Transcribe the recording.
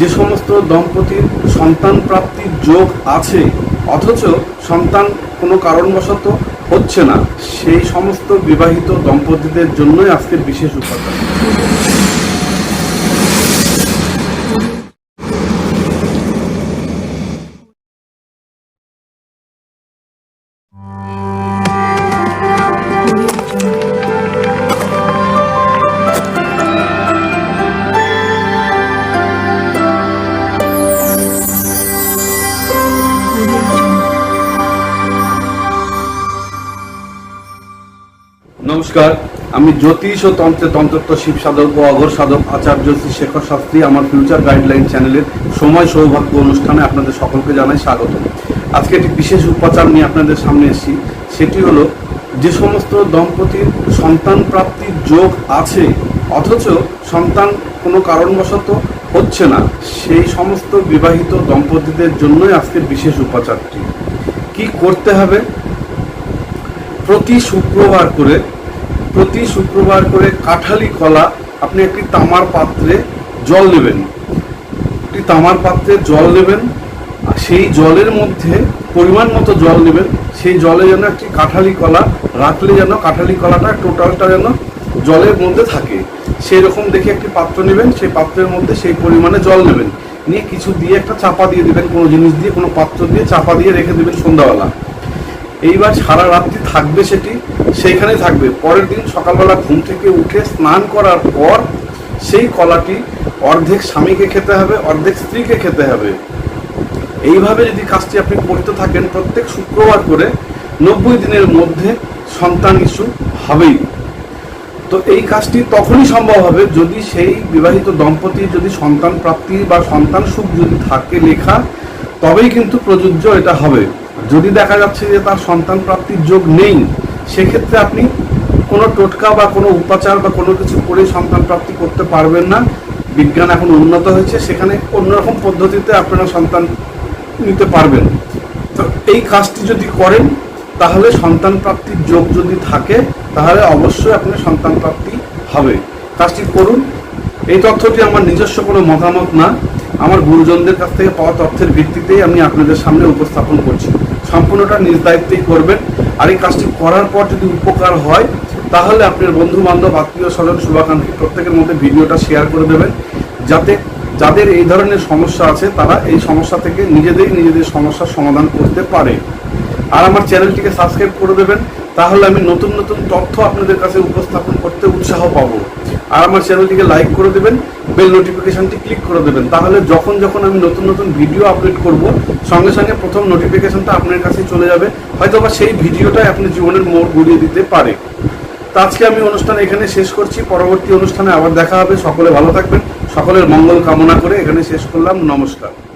যে সমস্ত দম্পতির সন্তান প্রাপ্তির যোগ আছে, অথচ সন্তান কোনো কারণবশত হচ্ছে না, সেই সমস্ত বিবাহিত দম্পতিদের জন্যই আজকের বিশেষ উপাদান। নমস্কার। আমি জ্যোতিষ ও তন্ত্রে তন্ত্রত্ব শিব সাধক ও অগর সাধক আচার্য শ্রী শেখর শাস্ত্রী আমার ফিউচার গাইডলাইন চ্যানেলের সময় সৌভাগ্য অনুষ্ঠানে আপনাদের সকলকে জানাই স্বাগত। আজকে একটি বিশেষ উপাচার নিয়ে আপনাদের সামনে এসেছি। সেটি হলো, যে সমস্ত দম্পতির সন্তান প্রাপ্তির যোগ আছে, অথচ সন্তান কোনো কারণবশত হচ্ছে না, সেই সমস্ত বিবাহিত দম্পতিদের জন্যই আজকের বিশেষ উপাচারটি। কি করতে হবে? প্রতি শুক্রবার করে প্রতি শুক্রবার করে কাঠালি কলা আপনি একটি তামার পাত্রে জল নেবেন একটি তামার পাত্রে জল নেবেন সেই জলের মধ্যে পরিমাণ মতো জল নেবেন সেই জলে যেন একটি কাঠালি কলা রাখলে যেন কাঠালি কলাটা টোটালটা যেন জলের মধ্যে থাকে। সেই রকম দেখে একটি পাত্র নেবেন, সেই পাত্রের মধ্যে সেই পরিমাণে জল নেবেন নিয়ে কিছু দিয়ে একটা চাপা দিয়ে দেবেন, কোনো জিনিস দিয়ে, কোনো পাত্র দিয়ে চাপা দিয়ে রেখে দেবেন সন্ধ্যাবেলা। এইবার সারা রাত্রি থাকবে সেটি, সেইখানে থাকবে। পরের দিন সকালবেলা ঘুম থেকে উঠে স্নান করার পর সেই কলাটি অর্ধেক স্বামীকে খেতে হবে, অর্ধেক স্ত্রীকে খেতে হবে। এইভাবে যদি কাজটি আপনি করতে থাকেন, প্রত্যেক শুক্রবার করে নব্বই দিনের মধ্যে সন্তান ইস্যু হবেই। তো এই কাজটি তখনই সম্ভব হবে যদি সেই বিবাহিত দম্পতির যদি সন্তান প্রাপ্তি বা সন্তান সুখ যদি থাকে লেখা, তবেই কিন্তু প্রযোজ্য এটা হবে। যদি দেখা যাচ্ছে যে তার সন্তান প্রাপ্তির যোগ নেই, সেক্ষেত্রে আপনি কোনো টোটকা বা কোনো উপাচার বা কোনো কিছু করে সন্তান প্রাপ্তি করতে পারবেন না। বিজ্ঞান এখন উন্নত হয়েছে, সেখানে অন্যরকম পদ্ধতিতে আপনারা সন্তান নিতে পারবেন। তো এই কাজটি যদি করেন, তাহলে সন্তান প্রাপ্তির যোগ যদি থাকে, তাহলে অবশ্যই আপনার সন্তান প্রাপ্তি হবে। কাজটি করুন। এই তথ্যটি আমার নিজস্ব কোনো মতামত না। আমার গুরুজনদের কাছ থেকে পাওয়া তথ্যের ভিত্তিতেই আমি আপনাদের সামনে উপস্থাপন করছি। সম্পূর্ণটা নিজ দায়িত্বেই করবেন। আর এই কাজটি করার পর যদি উপকার হয়, তাহলে আপনার বন্ধু বান্ধব আত্মীয় স্বজন শুভাকাঙ্ক্ষী প্রত্যেকের মধ্যে ভিডিওটা শেয়ার করে দেবেন। যাতে যাদের এই ধরনের সমস্যা আছে, তারা এই সমস্যা থেকে নিজেদেরই নিজেদের সমস্যার সমাধান করতে পারে। আর আমার চ্যানেলটিকে সাবস্ক্রাইব করে দেবেন। তাহলে আমি নতুন নতুন তথ্য আপনাদের কাছে উপস্থাপন করতে উৎসাহ পাবো। আর আমার চ্যানেলটিকে লাইক করে দেবেন, বেল নোটিফিকেশনটি ক্লিক করে দেবেন। তাহলে যখন যখন আমি নতুন নতুন ভিডিও আপলোড করব, সঙ্গে সঙ্গে প্রথম নোটিফিকেশনটা আপনার কাছে চলে যাবে। হয়তো বা সেই ভিডিওটাই আপনি জীবনের মোড় ঘুরিয়ে দিতে পারে। তো আজকে আমি অনুষ্ঠান এখানে শেষ করছি। পরবর্তী অনুষ্ঠানে আবার দেখা হবে। সকলে ভালো থাকবেন। সকলের মঙ্গল কামনা করে এখানে শেষ করলাম। নমস্কার।